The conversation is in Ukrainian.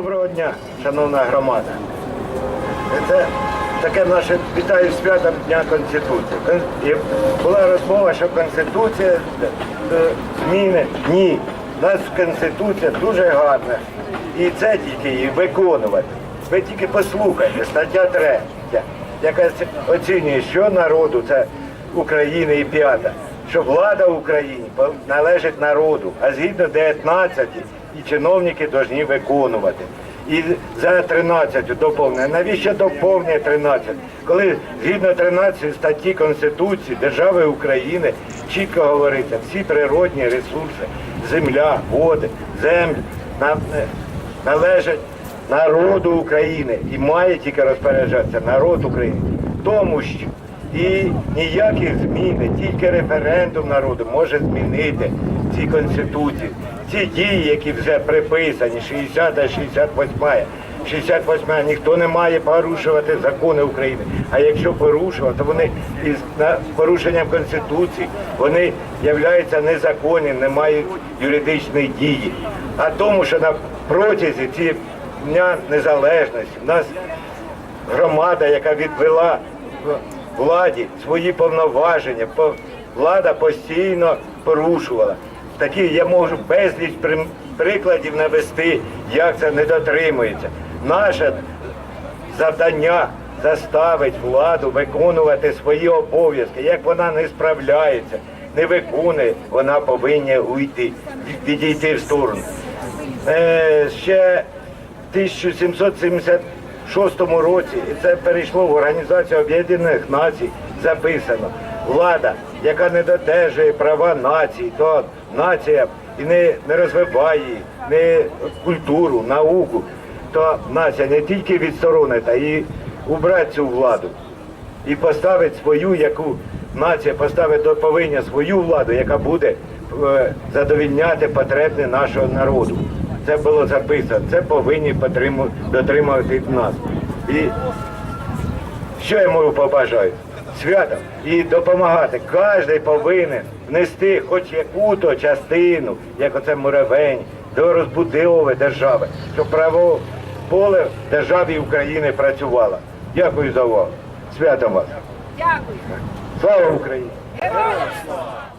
Доброго дня, шановна громада. Це таке наше вітаю з святом Дня Конституції. І Була розмова, що Конституція е, зміни. Ні. У нас Конституція дуже гарна. І це тільки її виконувати. Ви тільки послухайте, стаття 3, яка оцінює, що народу, це України і п'ята, що влада в Україні належить народу, а згідно 19 і чиновники повинні виконувати. І за 13 доповнення. Навіщо доповнює 13? Коли згідно 13 статті Конституції держави України чітко говориться, всі природні ресурси, земля, води, землі е, належать народу України і має тільки розпоряджатися народ України. Тому що і ніяких змін, тільки референдум народу може змінити ці конституції. Ці дії, які вже приписані, 60 68 68 ніхто не має порушувати закони України. А якщо порушувати, то вони із порушенням Конституції вони являються незаконні, не мають юридичної дії. А тому, що на протязі ці дня незалежності в нас громада, яка відвела владі свої повноваження, влада постійно порушувала. Такі я можу безліч прикладів навести, як це не дотримується. Наше завдання заставить владу виконувати свої обов'язки. Як вона не справляється, не виконує, вона повинна уйти, відійти в сторону. Е, Ще 1770 шостому році, і це перейшло в Організацію Об'єднаних Націй, записано. Влада, яка не додержує права нації, то нація і не не розвиває, не культуру, науку, то нація не тільки відсторонити, а і убрати цю владу і поставити свою, яку нація поставить повинна свою владу, яка буде е, задовільняти потреби нашого народу. Це було записано, це повинні дотримувати нас. І що я можу побажаю? Свято і допомагати. Кожен повинен внести хоч яку-то частину, як оце муравень, до розбудови держави, щоб право поле в державі України працювало. Дякую за увагу. Святом вас. Дякую. Слава Україні! Героям слава!